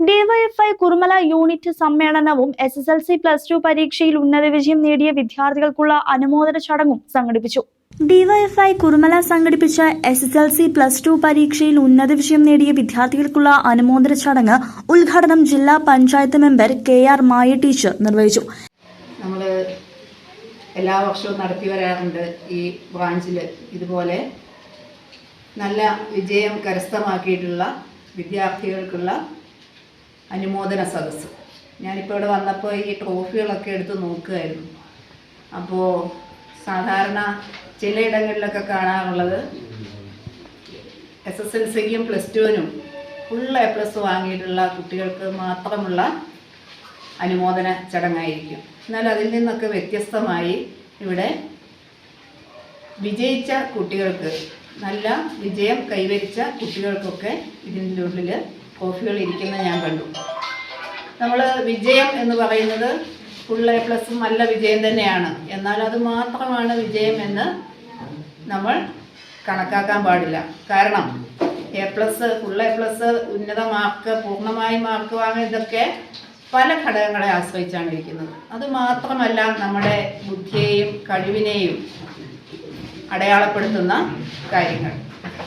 DYFI Kurumala unit സമ്മേളനവും S S L C plus two പരീക്ഷയിൽ ഉന്നത വിജയം നേടിയ വിദ്യാർത്ഥികൾക്കുള്ള അനുമോദന ചടങ്ങും സംഘടിപ്പിച്ചു. ഡിവൈഎഫ്ഐ കുറുമല സംഘടിപ്പിച്ച S S L C plus two പരീക്ഷയിൽ ഉന്നത വിഷയം നേടിയ വിദ്യാർത്ഥികൾക്കുള്ള അനുമോദന ചടങ്ങ് ഉദ്ഘാടനം ജില്ലാ panchayat member K R Maya teacher നിർവഹിച്ചു. നമ്മൾ എല്ലാ വർഷവും നടത്തി വരാറുണ്ട് ഈ ബ്രാഞ്ചിൽ ഇതുപോലെ നല്ല വിജയം കരസ്ഥമാക്കിയിട്ടുള്ള വിദ്യാർത്ഥികൾക്കുള്ള അനുമോദന സദസ്സ്. ഞാനിപ്പോൾ ഇവിടെ വന്നപ്പോൾ ഈ ട്രോഫികളൊക്കെ എടുത്ത് നോക്കുകയായിരുന്നു അപ്പോൾ സാധാരണ ചിലയിടങ്ങളിലൊക്കെ കാണാറുള്ളത് എസ് എസ് എൽ സിക്കും പ്ലസ് ടുവിനും ഫുൾ എ പ്ലസ് വാങ്ങിയിട്ടുള്ള കുട്ടികൾക്ക് മാത്രമുള്ള അനുമോദന ചടങ്ങായിരിക്കും. എന്നാൽ അതിൽ നിന്നൊക്കെ വ്യത്യസ്തമായി ഇവിടെ വിജയിച്ച കുട്ടികൾക്ക് നല്ല വിജയം കൈവരിച്ച കുട്ടികൾക്കൊക്കെ ഇതിന്റെ ഉള്ളിൽ ട്രോഫികൾ ഇരിക്കുന്ന ഞാൻ കണ്ടു. നമ്മൾ വിജയം എന്ന് പറയുന്നത് ഫുൾ എ പ്ലസും നല്ല വിജയം തന്നെയാണ്. എന്നാൽ അത് മാത്രമാണ് വിജയം എന്ന് നമ്മൾ കണക്കാക്കാൻ പാടില്ല. കാരണം A plus full A plus ഉന്നത മാർക്ക് പൂർണമായി മാർക്ക് വാങ്ങുക ഇതൊക്കെ പല ഘടകങ്ങളെ ആശ്രയിച്ചാണ് ഇരിക്കുന്നത്. അത് മാത്രമല്ല നമ്മുടെ ബുദ്ധിയെയും കഴിവിനെയും അടയാളപ്പെടുത്തുന്ന കാര്യങ്ങൾ.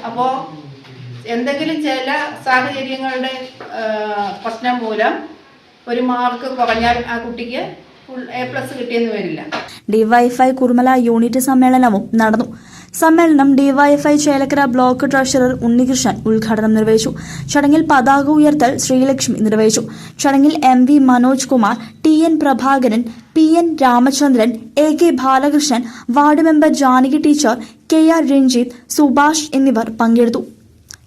അപ്പോൾ എന്തെങ്കിലും ചില സാഹചര്യങ്ങളുടെ പ്രശ്നം മൂലം ഒരു മാർക്ക് കുറഞ്ഞാൽ ആ കുട്ടിക്ക് A plus DYFI Kurumala unit സമ്മേളനവും നടന്നു. സമ്മേളനം DYFI Chelakkara block treasurer Unnikrishnan ഉദ്ഘാടനം നിർവഹിച്ചു. ചടങ്ങിൽ പതാക ഉയർത്തൽ ശ്രീലക്ഷ്മി നിർവഹിച്ചു. ചടങ്ങിൽ M V Manoj Kumar T N Prabhakaran P N Ramachandran A K Balakrishnan ward member Janaki teacher K R Ranjith Subhash എന്നിവർ പങ്കെടുത്തു.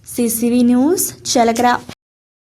C C V news Chelakkara